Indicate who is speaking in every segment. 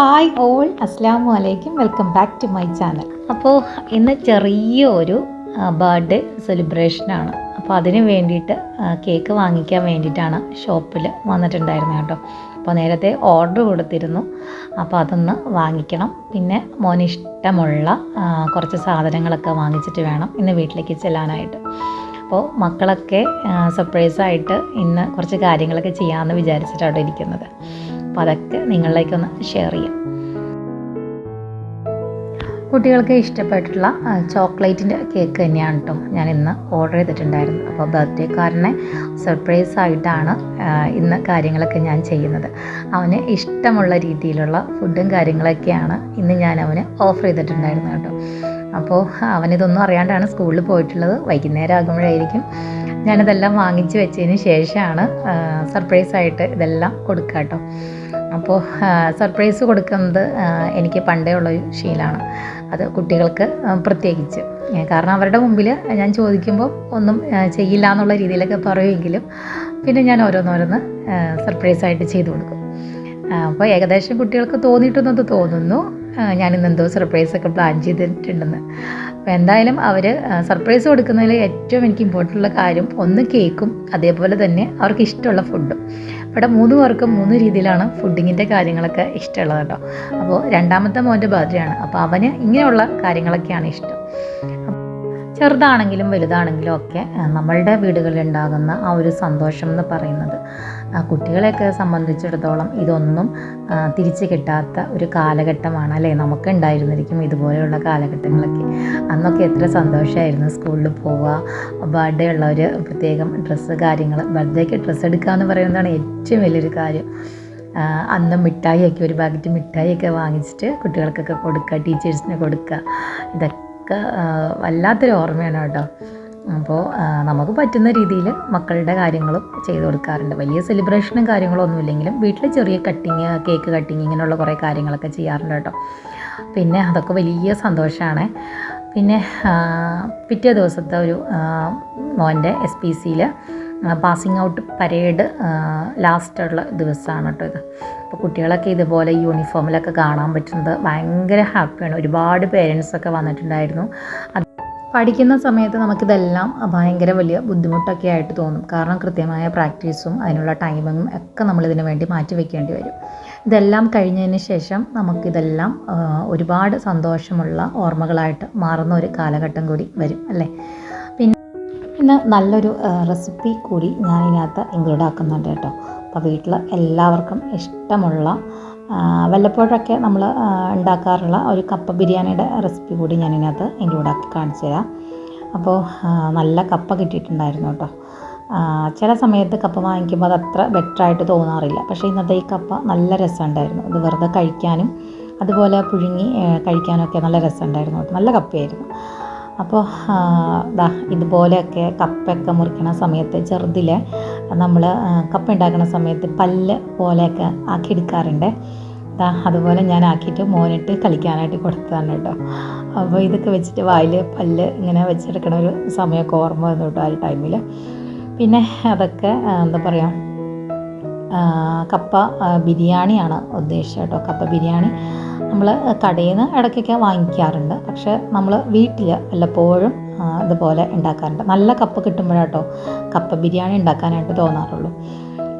Speaker 1: Hi all അസ്ലാം വലൈക്കും welcome back to my channel. അപ്പോൾ ഇന്ന് ചെറിയൊരു ബർത്ത്ഡേ സെലിബ്രേഷനാണ്. അപ്പോൾ അതിന് വേണ്ടിയിട്ട് കേക്ക് വാങ്ങിക്കാൻ വേണ്ടിയിട്ടാണ് ഷോപ്പിൽ വന്നിട്ടുണ്ടായിരുന്നത് കേട്ടോ. അപ്പോൾ നേരത്തെ ഓർഡർ കൊടുത്തിരുന്നു. അപ്പോൾ അതൊന്ന് വാങ്ങിക്കണം. പിന്നെ മോന് ഇഷ്ടമുള്ള ആ, കുറച്ച് സാധനങ്ങളൊക്കെ വാങ്ങിച്ചിട്ട് വേണം ഇന്ന് വീട്ടിലേക്ക് ചെല്ലാനായിട്ട്. അപ്പോൾ മക്കളൊക്കെ സർപ്രൈസായിട്ട് ഇന്ന് കുറച്ച് കാര്യങ്ങളൊക്കെ ചെയ്യാമെന്ന് വിചാരിച്ചിട്ടാണ് ഇരിക്കുന്നത്. അപ്പോൾ അതൊക്കെ നിങ്ങളിലേക്കൊന്ന് ഷെയർ ചെയ്യാം. കുട്ടികൾക്ക് ഇഷ്ടപ്പെട്ടിട്ടുള്ള ചോക്ലേറ്റിന്റെ കേക്ക് തന്നെയാണ് കേട്ടോ ഞാൻ ഇന്ന് ഓർഡർ ചെയ്തിട്ടുണ്ടായിരുന്നു അപ്പോൾ ബർത്ത്ഡേക്കാരനെ സർപ്രൈസ് ആയിട്ടാണ് ഇന്ന് കാര്യങ്ങളൊക്കെ ഞാൻ ചെയ്യുന്നത്. അവന് ഇഷ്ടമുള്ള രീതിയിലുള്ള ഫുഡും കാര്യങ്ങളൊക്കെയാണ് ഇന്ന് ഞാൻ അവന് ഓഫർ ചെയ്തിട്ടുണ്ടായിരുന്നു കേട്ടോ അപ്പോൾ അവനിതൊന്നും അറിയാണ്ടാണ് സ്കൂളിൽ പോയിട്ടുള്ളത്. വൈകുന്നേരം ആകുമ്പോഴായിരിക്കും. ഞാനിതെല്ലാം വാങ്ങിച്ചു വെച്ചതിന് ശേഷമാണ് സർപ്രൈസ് ആയിട്ട് ഇതെല്ലാം കൊടുക്കുക കേട്ടോ. അപ്പോൾ സർപ്രൈസ് കൊടുക്കുന്നത് എനിക്ക് പണ്ടേ ഉള്ളൊരു ശീലമാണ് അത് കുട്ടികൾക്ക് പ്രത്യേകിച്ച്. കാരണം അവരുടെ മുമ്പിൽ ഞാൻ ചോദിക്കുമ്പോൾ ഒന്നും ചെയ്യില്ല എന്നുള്ള രീതിയിലൊക്കെ പറയുമെങ്കിലും പിന്നെ ഞാൻ ഓരോന്നോരോന്ന് സർപ്രൈസ് ആയിട്ട് ചെയ്തു കൊടുക്കും. അപ്പോൾ ഏകദേശം കുട്ടികൾക്ക് തോന്നിയിട്ടുണ്ടെന്ന് തോന്നുന്നു. ഞാൻ എന്തോ സർപ്രൈസൊക്കെ പ്ലാൻ ചെയ്തിട്ടുണ്ടെന്ന്. അപ്പോൾ എന്തായാലും അവർ സർപ്രൈസ് കൊടുക്കുന്നതിൽ ഏറ്റവും എനിക്ക് ഇമ്പോർട്ടന്റ് ഉള്ള കാര്യം ഒന്ന് കേക്കും അതേപോലെ തന്നെ അവർക്ക് ഇഷ്ടമുള്ള ഫുഡും ഇവിടെ മൂന്ന് പേർക്കും മൂന്ന് രീതിയിലാണ് ഫുഡിങ്ങിന്റെ കാര്യങ്ങളൊക്കെ ഇഷ്ടമുള്ളത് കേട്ടോ. അപ്പോൾ രണ്ടാമത്തെ മോന്റെ ബർത്ത്ഡേ ആണ്. അപ്പോൾ അവന് ഇങ്ങനെയുള്ള കാര്യങ്ങളൊക്കെയാണ് ഇഷ്ടം. ചെറുതാണെങ്കിലും വലുതാണെങ്കിലും ഒക്കെ നമ്മളുടെ വീടുകളിൽ ഉണ്ടാകുന്ന ആ ഒരു സന്തോഷം എന്ന് പറയുന്നത്. കുട്ടികളെയൊക്കെ സംബന്ധിച്ചിടത്തോളം ഇതൊന്നും തിരിച്ചു കിട്ടാത്ത ഒരു കാലഘട്ടമാണ് അല്ലേ? നമുക്ക് ഉണ്ടായിരുന്നിരിക്കും ഇതുപോലെയുള്ള കാലഘട്ടങ്ങളൊക്കെ. അന്നൊക്കെ എത്ര സന്തോഷമായിരുന്നു സ്കൂളിൽ പോവുക ബർത്ത്ഡേ ഒരു പ്രത്യേകം ഡ്രസ്സ് കാര്യങ്ങൾ. ബർത്ത്ഡേക്ക് ഡ്രസ്സ് എടുക്കുക എന്ന് പറയുന്നതാണ് ഏറ്റവും വലിയൊരു കാര്യം. അന്ന് മിഠായിയൊക്കെ ഒരു പാക്കറ്റ് മിഠായിയൊക്കെ വാങ്ങിച്ചിട്ട് കുട്ടികൾക്കൊക്കെ കൊടുക്കുക ടീച്ചേഴ്സിന് കൊടുക്കുക. ഇതൊക്കെ ആ, വല്ലാത്തൊരു ഓർമ്മയാണ് കേട്ടോ. അപ്പോൾ നമുക്ക് പറ്റുന്ന രീതിയിൽ മക്കളുടെ കാര്യങ്ങളും ചെയ്തു കൊടുക്കാറുണ്ട്. വലിയ സെലിബ്രേഷനും കാര്യങ്ങളും ഒന്നുമില്ലെങ്കിലും വീട്ടിൽ ചെറിയ കട്ടിങ് കേക്ക് കട്ടിങ് ഇങ്ങനെയുള്ള കുറേ കാര്യങ്ങളൊക്കെ ചെയ്യാറുണ്ട് കേട്ടോ. പിന്നെ അതൊക്കെ വലിയ സന്തോഷമാണ്. പിന്നെ പിറ്റേ ദിവസത്തെ ഒരു മോന്റെ എസ് പി സിയിൽ പാസിങ് ഔട്ട് പരേഡ് ലാസ്റ്റുള്ള ദിവസമാണ് കേട്ടോ ഇത്. അപ്പോൾ കുട്ടികളൊക്കെ ഇതുപോലെ യൂണിഫോമിലൊക്കെ കാണാൻ പറ്റുന്നത് ഭയങ്കര ഹാപ്പിയാണ് ഒരുപാട് പേരൻസൊക്കെ വന്നിട്ടുണ്ടായിരുന്നു. അത് പഠിക്കുന്ന സമയത്ത് നമുക്കിതെല്ലാം ഭയങ്കര വലിയ ബുദ്ധിമുട്ടൊക്കെ ആയിട്ട് തോന്നും. കാരണം കൃത്യമായ പ്രാക്ടീസും അതിനുള്ള ടൈമിങ്ങും ഒക്കെ നമ്മളിതിനു വേണ്ടി മാറ്റി വെക്കേണ്ടി വരും. ഇതെല്ലാം കഴിഞ്ഞതിന് ശേഷം നമുക്കിതെല്ലാം ഒരുപാട് സന്തോഷമുള്ള ഓർമ്മകളായിട്ട് മാറുന്ന ഒരു കാലഘട്ടം കൂടി വരും അല്ലേ? പിന്നെ നല്ലൊരു റെസിപ്പി കൂടി ഞാൻ ഇതിനകത്ത് ഇൻക്ലൂഡ് ആക്കുന്നുണ്ട് കേട്ടോ. അപ്പോൾ വീട്ടിൽ എല്ലാവർക്കും ഇഷ്ടമുള്ള വല്ലപ്പോഴൊക്കെ നമ്മൾ ഉണ്ടാക്കാറുള്ള ഒരു കപ്പ ബിരിയാണിയുടെ റെസിപ്പി കൂടി ഞാൻ ഇതിനകത്ത് ഇൻക്ലൂഡ് ആക്കി കാണിച്ചു തരാം. അപ്പോൾ നല്ല കപ്പ കിട്ടിയിട്ടുണ്ടായിരുന്നു കേട്ടോ. ചില സമയത്ത് കപ്പ വാങ്ങിക്കുമ്പോൾ അത് അത്ര ബെറ്ററായിട്ട് തോന്നാറില്ല. പക്ഷേ ഇന്നത്തെ ഈ കപ്പ നല്ല രസമുണ്ടായിരുന്നു. ഇത് വെറുതെ കഴിക്കാനും അതുപോലെ പുഴുങ്ങി കഴിക്കാനും കഴിക്കാനൊക്കെ നല്ല രസമുണ്ടായിരുന്നു. നല്ല കപ്പയായിരുന്നു. അപ്പോൾ ദാ ഇതുപോലെയൊക്കെ കപ്പയൊക്കെ മുറിക്കണ സമയത്ത് ചെറുതിൽ നമ്മൾ കപ്പ ഉണ്ടാക്കുന്ന സമയത്ത് പല്ല് പോലെയൊക്കെ ആക്കി എടുക്കാറുണ്ട് അതുപോലെ ഞാൻ ആക്കിയിട്ട് മോനിട്ട് കളിക്കാനായിട്ട് കൊടുത്തതാണ് കേട്ടോ. അപ്പോൾ ഇതൊക്കെ വെച്ചിട്ട് വായിൽ പല്ല് ഇങ്ങനെ വെച്ചെടുക്കണ ഒരു സമയമൊക്കെ ഓർമ്മ വന്നു കേട്ടോ ആ ഒരു ടൈമിൽ പിന്നെ അതൊക്കെ എന്താ പറയുക കപ്പ ബിരിയാണിയാണ് ഉദ്ദേശിച്ചത് കേട്ടോ. കപ്പ ബിരിയാണി. നമ്മൾ കടയിൽ നിന്ന് ഇടയ്ക്കൊക്കെ വാങ്ങിക്കാറുണ്ട്. പക്ഷേ നമ്മൾ വീട്ടിൽ വല്ലപ്പോഴും ഇതുപോലെ ഉണ്ടാക്കാറുണ്ട്. നല്ല കപ്പ കിട്ടുമ്പോഴാട്ടോ കപ്പ ബിരിയാണി ഉണ്ടാക്കാനായിട്ട് തോന്നാറുള്ളൂ.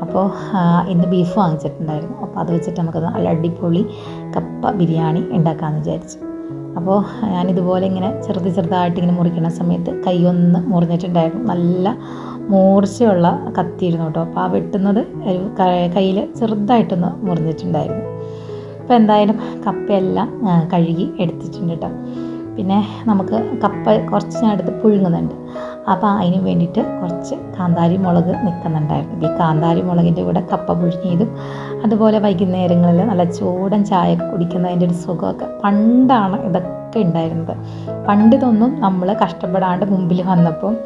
Speaker 1: അപ്പോൾ ഇന്ന് ബീഫ് വാങ്ങിച്ചിട്ടുണ്ടായിരുന്നു. അപ്പോൾ അത് വെച്ചിട്ട് നമുക്ക് നല്ല അടിപൊളി കപ്പ ബിരിയാണി ഉണ്ടാക്കാമെന്ന് വിചാരിച്ചു. അപ്പോൾ ഞാനിതുപോലെ ഇങ്ങനെ ചെറുത് ചെറുതായിട്ട് ഇങ്ങനെ മുറിക്കണ സമയത്ത് കൈ ഒന്ന് മുറിഞ്ഞിട്ടുണ്ടായിരുന്നു. നല്ല മൂർച്ചയുള്ള കത്തിയിരുന്നു കേട്ടോ. അപ്പോൾ ആ വെട്ടുന്നത് കയ്യിൽ ചെറുതായിട്ടൊന്ന് മുറിഞ്ഞിട്ടുണ്ടായിരുന്നു. അപ്പോൾ എന്തായാലും കപ്പയെല്ലാം കഴുകി എടുത്തിട്ടുണ്ട് കേട്ടോ പിന്നെ നമുക്ക് കപ്പ കുറച്ച് ഞാൻ എടുത്ത് പുഴുങ്ങുന്നുണ്ട്. അപ്പോൾ അതിന് വേണ്ടിയിട്ട് കുറച്ച് കാന്താരി മുളക് നിൽക്കുന്നുണ്ടായിരുന്നു. ഈ കാന്താരി മുളകിന്റെ കൂടെ കപ്പ പുഴുങ്ങിയതും അതുപോലെ വൈകുന്നേരങ്ങളിൽ നല്ല ചൂടൻ ചായ കുടിക്കുന്നതിന്റെ ഒരു സുഖമൊക്കെ. പണ്ടാണ് ഇതൊക്കെ ഉണ്ടായിരുന്നത്. പണ്ട് ഇതൊന്നും നമ്മൾ കഷ്ടപ്പെടാണ്ട് മുമ്പിൽ വന്നപ്പം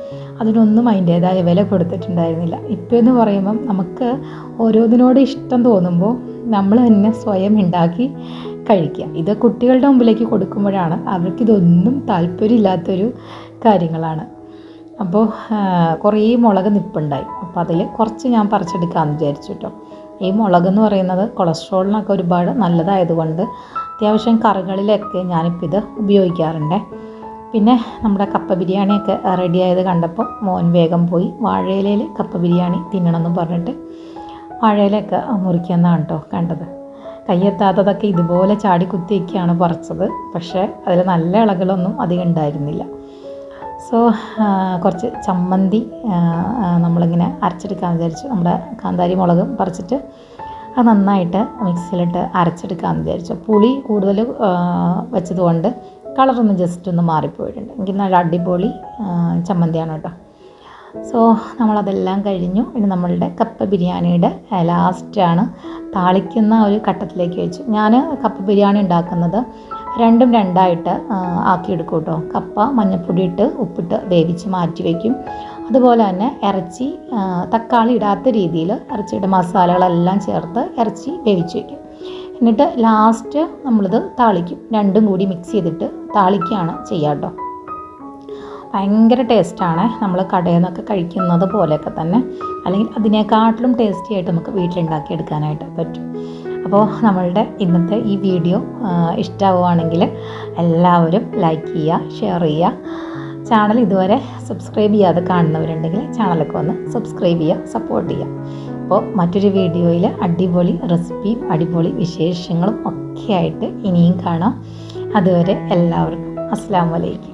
Speaker 1: അതിനൊന്നും അതിന്റേതായ വില കൊടുത്തിട്ടുണ്ടായിരുന്നില്ല. ഇപ്പോൾ എന്ന് പറയുമ്പം നമുക്ക് ഓരോന്നിനോട് ഇഷ്ടം തോന്നുമ്പോൾ നമ്മൾ തന്നെ സ്വയം ഉണ്ടാക്കി കഴിക്കുക ഇത് കുട്ടികളുടെ മുമ്പിലേക്ക് കൊടുക്കുമ്പോഴാണ് അവർക്കിതൊന്നും താല്പര്യമില്ലാത്തൊരു കാര്യങ്ങളാണ്. അപ്പോൾ കുറേ മുളക് നിപ്പുണ്ടായി. അപ്പോൾ അതിൽ കുറച്ച് ഞാൻ പറിച്ചെടുക്കാമെന്ന് വിചാരിച്ചു കേട്ടോ ഈ മുളക് എന്ന് പറയുന്നത് കൊളസ്ട്രോളിനൊക്കെ ഒരുപാട് നല്ലതായതുകൊണ്ട് അത്യാവശ്യം കറികളിലൊക്കെ ഞാനിപ്പോൾ ഇത് ഉപയോഗിക്കാറുണ്ട്. പിന്നെ നമ്മുടെ കപ്പ ബിരിയാണിയൊക്കെ റെഡി ആയത് കണ്ടപ്പോൾ മോൻ വേഗം പോയി വാഴയിലയിൽ കപ്പ ബിരിയാണി തിന്നണമെന്ന് പറഞ്ഞിട്ട് വാഴയിലൊക്കെ മുറിക്കുന്നതാണ് കേട്ടോ കണ്ടത്. കയ്യെത്താത്തതൊക്കെ ഇതുപോലെ ചാടി കുത്തിയൊക്കെയാണ് പറിച്ചത്. പക്ഷേ അതിൽ നല്ല ഇളകളൊന്നും അധികം ഉണ്ടായിരുന്നില്ല. സോ കുറച്ച് ചമ്മന്തി നമ്മളിങ്ങനെ അരച്ചെടുക്കാൻ വിചാരിച്ചു നമ്മുടെ കാന്താരി മുളകും പറിച്ചിട്ട് അത് നന്നായിട്ട് മിക്സിയിലിട്ട് അരച്ചെടുക്കാമെന്ന് വിചാരിച്ചു. പുളി കൂടുതൽ വെച്ചതുകൊണ്ട് കളറൊന്ന് ജസ്റ്റ് ഒന്ന് മാറിപ്പോയിട്ടുണ്ട്. എനിക്ക് നല്ല അടിപൊളി ചമ്മന്തിയാണ് കേട്ടോ. സോ നമ്മളതെല്ലാം കഴിഞ്ഞു. ഇനി നമ്മളുടെ കപ്പ ബിരിയാണിയുടെ ലാസ്റ്റാണ് താളിക്കുന്ന ഒരു ഘട്ടത്തിലേക്ക് വെച്ചു. ഞാൻ കപ്പ ബിരിയാണി ഉണ്ടാക്കുന്നത് രണ്ടും രണ്ടായിട്ട് ആക്കിയെടുക്കും കേട്ടോ. കപ്പ മഞ്ഞൾപ്പൊടി ഇട്ട് ഉപ്പിട്ട് വേവിച്ച് മാറ്റി വയ്ക്കും അതുപോലെ തന്നെ ഇറച്ചി തക്കാളി ഇടാത്ത രീതിയിൽ ഇറച്ചിയുടെ മസാലകളെല്ലാം ചേർത്ത് ഇറച്ചി വേവിച്ച് വയ്ക്കും. എന്നിട്ട് ലാസ്റ്റ് നമ്മളിത് താളിക്കും. രണ്ടും കൂടി മിക്സ് ചെയ്തിട്ട് താളിക്കുകയാണ് ചെയ്യുക കേട്ടോ. ഭയങ്കര ടേസ്റ്റാണ് നമ്മൾ കടയിൽ നിന്നൊക്കെ കഴിക്കുന്നത് പോലെയൊക്കെ തന്നെ. അല്ലെങ്കിൽ അതിനേക്കാട്ടിലും ടേസ്റ്റി ആയിട്ട് നമുക്ക് വീട്ടിലുണ്ടാക്കി എടുക്കാനായിട്ട് പറ്റും. അപ്പോൾ നമ്മളുടെ ഇന്നത്തെ ഈ വീഡിയോ ഇഷ്ടമാവുകയാണെങ്കിൽ എല്ലാവരും ലൈക്ക് ചെയ്യുക ഷെയർ ചെയ്യുക. ചാനൽ ഇതുവരെ സബ്സ്ക്രൈബ് ചെയ്യാതെ കാണുന്നവരുണ്ടെങ്കിൽ ചാനലൊക്കെ ഒന്ന് സബ്സ്ക്രൈബ് ചെയ്യുക സപ്പോർട്ട് ചെയ്യുക. അപ്പോൾ മറ്റൊരു വീഡിയോയിൽ അടിപൊളി റെസിപ്പിയും അടിപൊളി വിശേഷങ്ങളും ഒക്കെ ആയിട്ട് ഇനിയും കാണാം. അതുവരെ എല്ലാവർക്കും അസ്സാം വലൈക്കും